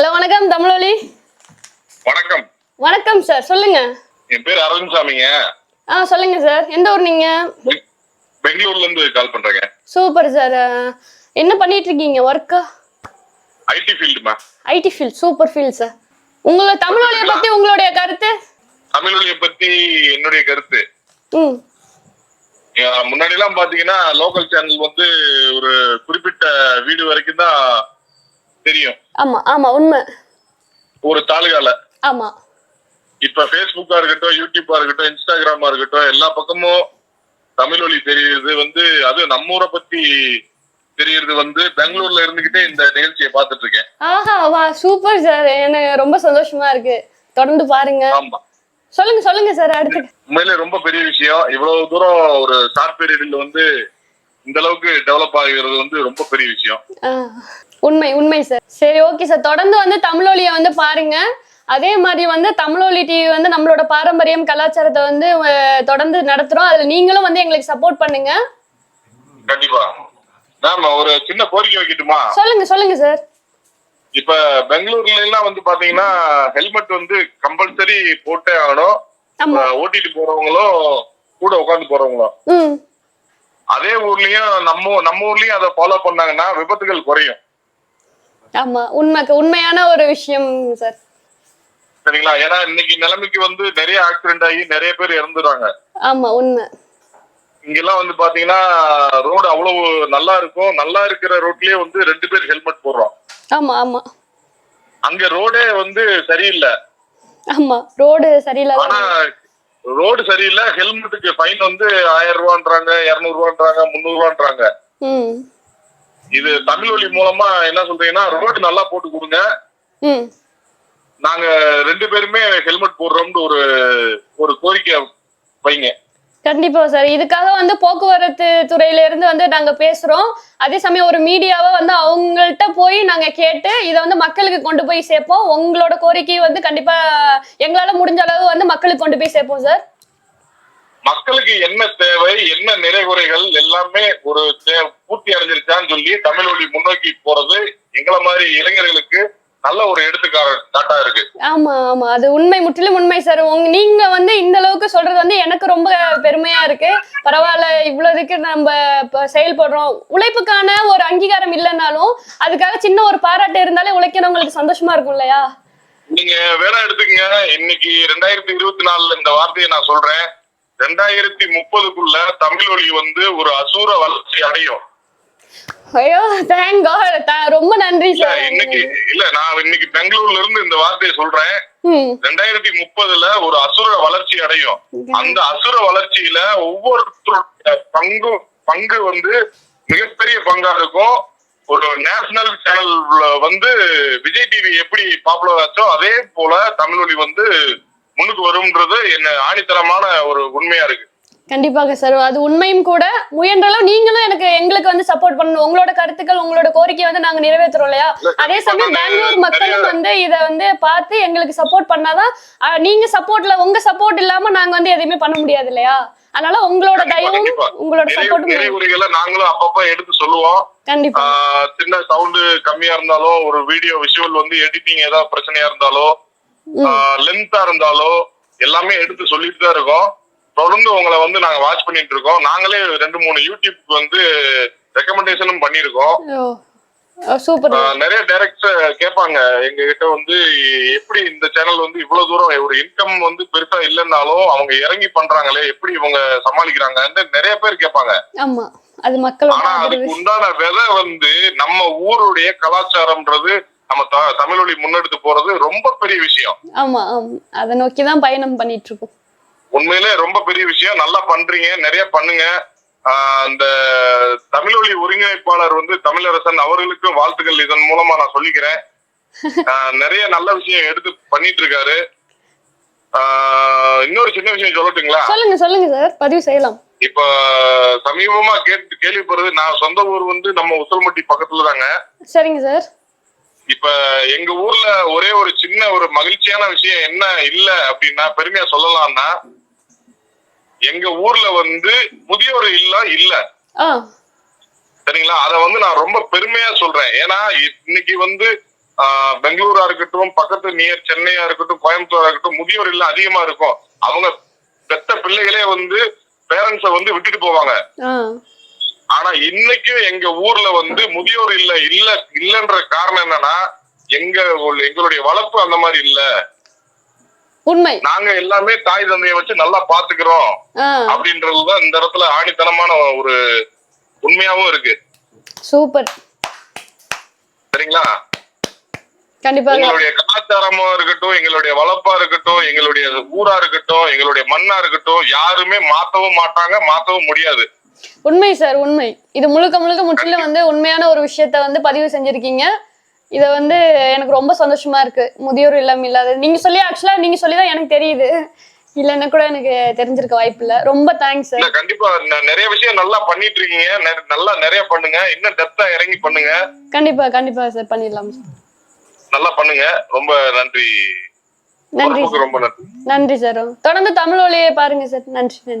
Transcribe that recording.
Hello வணக்கம் தமிழொலி. வணக்கம். வணக்கம் சார் சொல்லுங்க. என் பேர் அரவிந்த்சாமிங்க. ஆ சொல்லுங்க சார் எந்த ஊர் நீங்க? பெங்களூர்ல இருந்து கால் பண்றேங்க. சூப்பர் சார் என்ன பண்ணிட்டு இருக்கீங்க ஒர்க்கா IT ஃபீல்டுமா IT field super field sir உங்களோட தமிழொலியை பத்தி உங்களுடைய கருத்து? தமிழ் வழியை பத்தி என்னுடைய கருத்து. ம். முன்னாடி எல்லாம் பாத்தீங்கன்னா லோக்கல் சேனல் வந்து ஒரு குறிப்பிட்ட வீடு வரைக்கும் தான் தெரியும். ஆமா ஆமா உண்மை. ஒரு தாலுகால. ஆமா. இப்ப ஃபேஸ்புக்கா இருக்கட்டும் யூடியூப்பா இருக்கட்டும் இன்ஸ்டாகிராமா இருக்கட்டும் எல்லா பக்கமும் தமிழ் வழி தெரியுது வந்து அது நம்ம ஊரை பத்தி தெரியறது வந்து பெங்களூர்ல இருந்துகிட்டே இந்த நிகழ்ச்சியை பார்த்துட்டு இருக்கேன். ஆஹா வா சூப்பர் சார் எனக்கு ரொம்ப சந்தோஷமா இருக்கு. தொடர்ந்து பாருங்க. ஆமா. சொல்லுங்க சொல்லுங்க சார் அடுத்து. உண்மையிலே ரொம்ப பெரிய விஷயம். இவ்வளவு தூரம் ஒரு ஷார்ட் பீரியட்ல வந்து இந்த அளவுக்கு டெவலப் ஆகிறது வந்து ரொம்ப பெரிய விஷயம். உண்மை உண்மை சார் சரி ஓகே சார் தொடர்ந்து வந்து தமிழொலியை வந்து பாருங்க. அதே மாதிரி வந்து தமிழொலி டிவி வந்து நம்மளோட பாரம்பரியம் கலாச்சாரத்தை வந்து தொடர்ந்து நடத்துறோம். அதுல நீங்களும் வந்து எங்களுக்கு சப்போர்ட் பண்ணுங்க. கண்டிப்பா. மேம் ஒரு சின்ன கோரிக்கை வைக்கட்டுமா? சொல்லுங்க சொல்லுங்க சார் இப்ப பெங்களூர்ல எல்லாம் வந்து பாத்தீங்கன்னா ஹெல்மெட் வந்து கம்பல்சரி போட்டே ஆகணும். ஓட்டிட்டு போறவங்களும் கூட உட்காந்து போறவங்களும் அதே ஊர்லயும் நம்ம நம்ம ஊர்லயும் அதை ஃபாலோ பண்ணாங்கன்னா விபத்துகள் குறையும். ஆமா உண்மை உண்மையான ஒரு விஷயம் சார் சரிங்களா? ஏன்னா இன்னைக்கு நிலைமைக்கு வந்து நிறைய ஆக்சிடென்ட் ஆகி நிறைய பேர் இறந்துடுறாங்க ஆமா உண்மை. இங்கெல்லாம் வந்து பாத்தீங்கன்னா ரோடு அவ்வளவு நல்லா இருக்கும். நல்லா இருக்கிற ரோட்லயே வந்து ரெண்டு பேர் ஹெல்மெட் போடுறோம். ஆமா ஆமா. அங்க ரோடே வந்து சரியில்லை. ஆமா ரோடு சரியில்லாத ஆனா ரோடு சரியில்லை. ஹெல்மெட்டுக்கு ஃபைன் வந்து ஆயிரம் ரூபான்றாங்க இருநூறு ரூபான்றாங்க முந்நூறு ரூபான்றாங்க. இது தமிழ் வழி மூலமா என்ன சொல்றீங்கன்னா ரோடு நல்லா போட்டு கொடுங்க. ம். நாங்க ரெண்டு பேருமே ஹெல்மெட் போடுறோம்னு ஒரு ஒரு கோரிக்கை வைங்க. கண்டிப்பா சார். இதுக்காக வந்து போக்குவரத்து துறையில இருந்து வந்து நாங்க பேசுறோம். அதே சமயம் ஒரு மீடியாவை வந்து அவங்கள்ட்ட போய் நாங்க கேட்டு இதை வந்து மக்களுக்கு கொண்டு போய் சேர்ப்போம். உங்களோட கோரிக்கை வந்து கண்டிப்பா எங்களால முடிஞ்ச அளவு வந்து மக்களுக்கு கொண்டு போய் சேர்ப்போம் சார். மக்களுக்கு என்ன தேவை என்ன நிறைகுறைகள் எல்லாமே ஒரு தே- பூர்த்தி அடைஞ்சிருச்சான்னு சொல்லி தமிழ் வழி முன்னோக்கி போறது எங்களை மாதிரி இளைஞர்களுக்கு நல்ல ஒரு எடுத்துக்காட்டா இருக்கு. ஆமா ஆமா. அது உண்மை முற்றிலும் உண்மை சார் உங்க நீங்க வந்து இந்த அளவுக்கு சொல்றது வந்து எனக்கு ரொம்ப பெருமையா இருக்கு. பரவாயில்ல இவ்வளவுக்கு நம்ம செயல்படுறோம். உழைப்புக்கான ஒரு அங்கீகாரம் இல்லைன்னாலும் அதுக்காக சின்ன ஒரு பாராட்டு இருந்தாலே உழைக்கிறவங்களுக்கு சந்தோஷமா இருக்கும் இல்லையா? நீங்க வேற எடுத்துக்கங்க. இன்னைக்கு ரெண்டாயிரத்தி இருபத்தி நாலுல இந்த வார்த்தையை நான் சொல்றேன். ரெண்டாயிரத்தி முப்பதுக்குள்ள தமிழ் வழி வந்து ஒரு அசூர வளர்ச்சி அடையும். ஐயோ தேங்க் காட் ரொம்ப நன்றி சார். இன்னைக்கு இல்ல நான் இன்னைக்கு பெங்களூர்ல இருந்து இந்த வார்த்தையை சொல்றேன். ரெண்டாயிரத்தி முப்பதுல ஒரு அசுர வளர்ச்சி அடையும். அந்த அசுர வளர்ச்சியில ஒவ்வொருத்தருடைய பங்கு பங்கு வந்து மிகப்பெரிய பங்கா இருக்கும். ஒரு நேஷனல் சேனல் வந்து விஜய் டிவி எப்படி பாப்புலர் ஆச்சோ அதே போல தமிழொலி வந்து முன்னுக்கு வரும்ன்றது என்ன ஆணித்தரமான ஒரு உண்மையா இருக்கு. கண்டிப்பாக சார் அது உண்மையும் கூட. முயன்ற அளவு நீங்களும் எனக்கு எங்களுக்கு வந்து சப்போர்ட் பண்ணணும். உங்களோட கருத்துக்கள் உங்களோட கோரிக்கை வந்து நாங்க நிறைவேற்றுறோம் இல்லையா? அதே சமயம் பெங்களூர் மக்களும் வந்து இத வந்து பார்த்து எங்களுக்கு சப்போர்ட் பண்ணாதான் நீங்க சப்போர்ட்ல உங்க சப்போர்ட் இல்லாம நாங்க வந்து எதையுமே பண்ண முடியாது இல்லையா? அதனால உங்களோட தயவும். உங்களோட சப்போர்ட்டும் நாங்களும் அப்பப்ப எடுத்து சொல்லுவோம். கண்டிப்பா. சின்ன சவுண்டு கம்மியா இருந்தாலோ ஒரு வீடியோ விஷுவல் வந்து எடிட்டிங் ஏதாவது பிரச்சனையா இருந்தாலோ லென்த்தா இருந்தாலோ எல்லாமே எடுத்து சொல்லிட்டு தான் இருக்கோம். தொடர்ந்து உங்களை வந்து நாங்க வாட்ச் பண்ணிட்டு இருக்கோம். நாங்களே ரெண்டு மூணு யூடியூப் வந்து ரெக்கமெண்டேஷனும் பண்ணியிருக்கோம். சூப்பர் நிறைய டைரக்டர் கேட்பாங்க. எங்க கிட்ட வந்து எப்படி இந்த சேனல் வந்து இவ்வளவு தூரம் ஒரு இன்கம் வந்து பெருசா இல்லைன்னாலும் அவங்க இறங்கி பண்றாங்களே எப்படி இவங்க சமாளிக்கிறாங்கன்னு நிறைய பேர் கேட்பாங்க. ஆமா அது மக்களோட ஆனா அதுக்கு உண்டான விதை வந்து நம்ம ஊருடைய கலாச்சாரம்ன்றது நம்ம தமிழ் வழி முன்னெடுத்து போறது ரொம்ப பெரிய விஷயம். ஆமா அதை நோக்கி தான் பயணம் பண்ணிட்டு இருக்கோம் உண்மையிலே ரொம்ப பெரிய விஷயம். நல்லா பண்றீங்க. நிறைய பண்ணுங்க. இந்த தமிழ் வழி ஒருங்கிணைப்பாளர் வந்து தமிழரசன் அவர்களுக்கும் வாழ்த்துக்கள். இதன் மூலமா நான் சொல்லிக்கிறேன். நிறைய நல்ல விஷயம் எடுத்து பண்ணிட்டு இருக்காரு இன்னொரு சின்ன விஷயம் சொல்லட்டுங்களா? சொல்லுங்க சொல்லுங்க சார் பதிவு செய்யலாம். இப்ப சமீபமா கேட்டு கேள்விப்படுறது நான் சொந்த ஊர் வந்து நம்ம உசல்மட்டி பக்கத்துல தாங்க சரிங்க சார் இப்ப எங்க ஊர்ல ஒரே ஒரு சின்ன ஒரு மகிழ்ச்சியான விஷயம் என்ன இல்ல அப்படின்னா பெருமையா சொல்லலாம்னா எங்க ஊர்ல வந்து முதியோர் இல்லம் இல்ல. சரிங்களா? அத வந்து நான் ரொம்ப பெருமையா சொல்றேன். ஏன்னா இன்னைக்கு வந்து பெங்களூரா இருக்கட்டும் பக்கத்து நியர் சென்னையா இருக்கட்டும் கோயம்புத்தூரா இருக்கட்டும் முதியோர் இல்லம் அதிகமா இருக்கும். அவங்க பெத்த பிள்ளைகளே வந்து பேரண்ட்ஸ வந்து விட்டுட்டு போவாங்க. ஆனா இன்னைக்கும் எங்க ஊர்ல வந்து முதியோர் இல்ல இல்ல இல்லன்ற காரணம் என்னன்னா எங்க எங்களுடைய வளர்ப்பு அந்த மாதிரி இல்ல. உண்மை. நாங்க எல்லாமே தாய் தந்தைய வச்சு நல்லா பாத்துக்கிறோம் அப்படின்றதுதான் இந்த இடத்துல ஆணித்தனமான ஒரு உண்மையாவும் இருக்கு. சூப்பர். சரிங்களா? கண்டிப்பாக எங்களுடைய கலாச்சாரமா இருக்கட்டும் எங்களுடைய வளர்ப்பா இருக்கட்டும் எங்களுடைய ஊரா இருக்கட்டும் எங்களுடைய மண்ணா இருக்கட்டும் யாருமே மாத்தவும் மாட்டாங்க மாத்தவும் முடியாது. உண்மை சார் உண்மை. இது முழுக்க முழுக்க முற்றிலும் வந்து உண்மையான ஒரு விஷயத்த வந்து பதிவு செஞ்சிருக்கீங்க. இத வந்து எனக்கு ரொம்ப சந்தோஷமா இருக்கு. முதியோர் இல்லம் இல்லாத நீங்க சொல்லி ஆக்சுவலா நீங்க சொல்லி தான் எனக்கு தெரியுது. இல்லைன்னா கூட எனக்கு தெரிஞ்சிருக்க வாய்ப்பு இல்ல. ரொம்ப தேங்க்ஸ் சார் கண்டிப்பா நிறைய விஷயம் நல்லா பண்ணிட்டு இருக்கீங்க நல்லா நிறைய பண்ணுங்க. இன்னும் டெப்தா இறங்கி பண்ணுங்க. கண்டிப்பா கண்டிப்பா சார் பண்ணிடலாம் சார் நல்லா பண்ணுங்க. ரொம்ப நன்றி. நன்றி ரொம்ப நன்றி. நன்றி சார் தொடர்ந்து தமிழ் ஒளியை பாருங்க சார் நன்றி நன்றி.